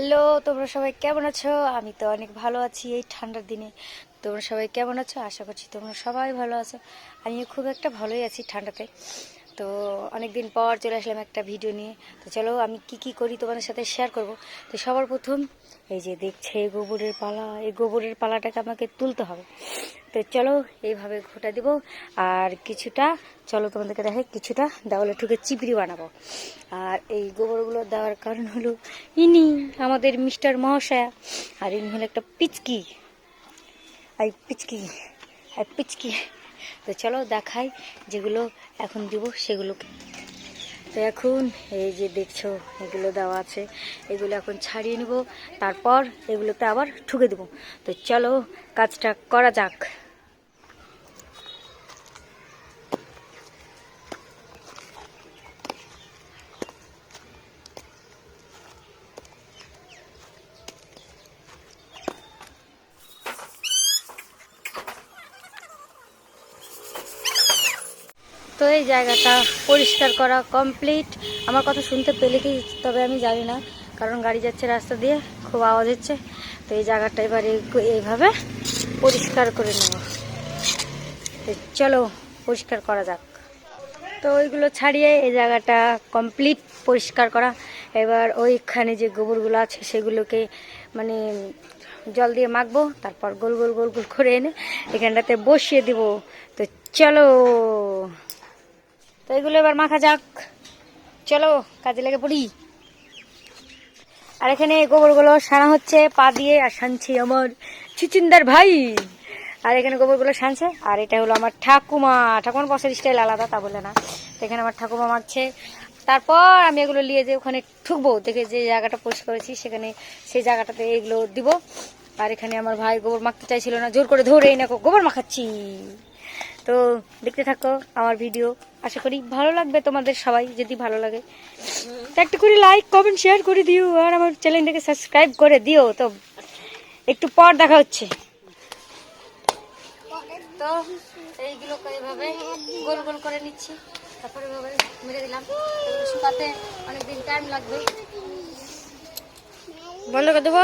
Hello, তোমরা সবাই কেমন আছো? আমি তো অনেক ভালো আছি এই ঠান্ডার দিনে। তোমরা সবাই কেমন আছো? আশা করছি তোমরা সবাই ভালো আছো। আমিও খুব একটা ভালোই আছি ঠান্ডাতে। তো অনেক দিন পর চলে আসলাম একটা ভিডিও নিয়ে। তো চলো, আমি কি কি করি তোমাদের সাথে শেয়ার করব। তো সবার প্রথম, এই যে দেখছে, এই গোবরের পালা, এই গোবরের পালাটাকে আমাকে তুলতে হবে। তো চলো, এইভাবে ঘোটা দিব। আর কিছুটা, চলো তোমাদেরকে দেখে কিছুটা দেওয়ালে ঠুকে চিপড়ি বানাবো। আর এই গোবরগুলো দেওয়ার কারণ হলো, ইনি আমাদের মিস্টার মহাশয়া। আর ইনি হলো একটা পিচকি। এই পিচকি। এই পিচকি। তো চলো দেখাই যেগুলো এখন দিব সেগুলোকে। তো এখন এই যে দেখছ, এগুলো দেওয়া আছে। এগুলো এখন ছাড়িয়ে নিব, তারপর এগুলোতে আবার ঠুকে দেব। তো চলো কাজটা করা যাক। তো এই জায়গাটা পরিষ্কার করা কমপ্লিট আমার কথা শুনতে পেলে কি, তবে আমি জানি না, কারণ গাড়ি যাচ্ছে রাস্তা দিয়ে, খুব আওয়াজ হচ্ছে। তো এই জায়গাটা এবারে এইভাবে পরিষ্কার করে নেব। চলো, পরিষ্কার করা যাক। তো ওইগুলো ছাড়িয়ে এই জায়গাটা কমপ্লিট পরিষ্কার করা। এবার ওইখানে যে গোবরগুলো আছে, সেগুলোকে মানে জল দিয়ে মাখবো, তারপর গোল গোল গোল গোল করে এনে এখানটাতে বসিয়ে দিব। তো চলো। তো এগুলো এবার মাখা যাক। চলো, কাজে লেগে পড়ি। আর এখানে গোবরগুলো সারা হচ্ছে, পা দিয়ে, আর সানছি আমার চিচিন্দার ভাই। আর এখানে গোবরগুলো সানছে, আর এটা হলো আমার ঠাকুমা। ঠাকুমার বসার স্টাইল আলাদা, তা বলে না। এখানে আমার ঠাকুমা মারছে তারপর আমি এগুলো নিয়ে যে ওখানে ঠুকবো, দেখে যে জায়গাটা পোস্ট করেছি, সেখানে সেই জায়গাটাতে এগুলো দিব। আর এখানে আমার ভাই গোবর মাখতে চাইছিল না, জোর করে ধরে না গোবর মাখাচ্ছি। তো দেখতে থাকো আমার ভিডিও আশা করি ভালো লাগবে তোমাদের সবাই, যদি ভালো লাগে। একটা করে লাইক কমেন্ট শেয়ার করে দিও, আর আমার চ্যানেলটাকে সাবস্ক্রাইব করে দিও। তো একটু পর দেখা হচ্ছে। বন্ধ করে দেবো